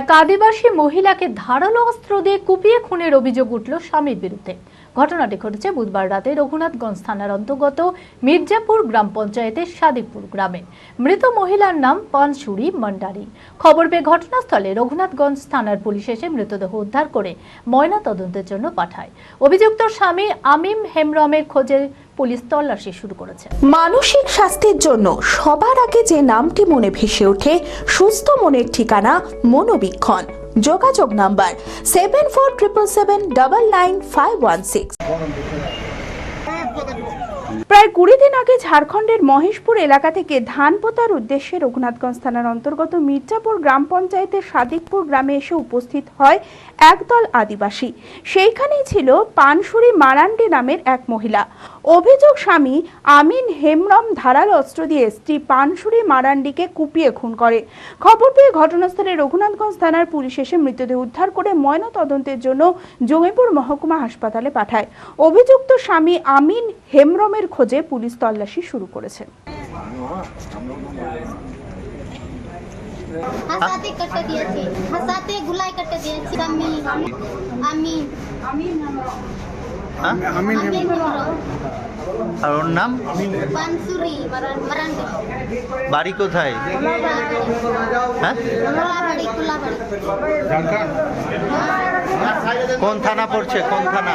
এক আদিবাসী মহিলাকে ধারালো অস্ত্র দিয়ে কুপিয়ে খুনের অভিযোগ উঠল স্বামীর বিরুদ্ধে। ঘটনাটি ঘটেছে বুধবার রাতে রঘুনাথগঞ্জ থানার অন্তর্গত মির্জাপুর গ্রাম পঞ্চায়েতের সাদিকপুর গ্রামে। মৃত মহিলার নাম পানসুরি মন্ডারি। খবর পেয়ে ঘটনাস্থলে রঘুনাথগঞ্জ থানার পুলিশ এসে মৃতদেহ উদ্ধার করে ময়না তদন্তের জন্য পাঠায়। অভিযুক্ত স্বামী আমিম হেমরমের খোঁজে পুলিশ তল্লাশি শুরু করেছে। মানসিক স্বাস্থ্যের জন্য সবার আগে যে নামটি মনে ভেসে ওঠে সুস্থ মনের ঠিকানা মনোবীক্ষণ। যোগাযোগ number seven four triple seven double nine five one six. প্রায় কুড়ি দিন আগে ঝাড়খণ্ডের মহেশপুর এলাকা থেকে ধান পোতার উদ্দেশ্যে রঘুনাথগঞ্জ থানার অন্তর্গত মির্জাপুর গ্রাম পঞ্চায়েতের সাদিকপুর গ্রামে এসে উপস্থিত হয় একদল আদিবাসী। সেইখানেই ছিল পানসুরি মারান্ডি নামের এক মহিলা। অভিযোগ স্বামী আমিন হেমরম ধারাল অস্ত্র দিয়ে স্ত্রী পানসুরি মারান্ডিকে কুপিয়ে খুন করে। খবর পেয়ে ঘটনাস্থলে রঘুনাথগঞ্জ থানার পুলিশ এসে মৃতদেহ উদ্ধার করে ময়না তদন্তের জন্য জঙ্গিপুর মহকুমা হাসপাতালে পাঠায়। অভিযুক্ত স্বামী আমিন হেমরমের খোঁজে পুলিশ তল্লাশি শুরু করেছে। হাসাতে কেটে দিয়েছে। হাসাতে গুলাই কেটে দিয়েছে। আমি আমি? আমি আর ওর নাম? বাড়ি কোথায়? হ্যাঁ? কুলাবাড়ি কোন থানা পড়ছে? কোন থানা?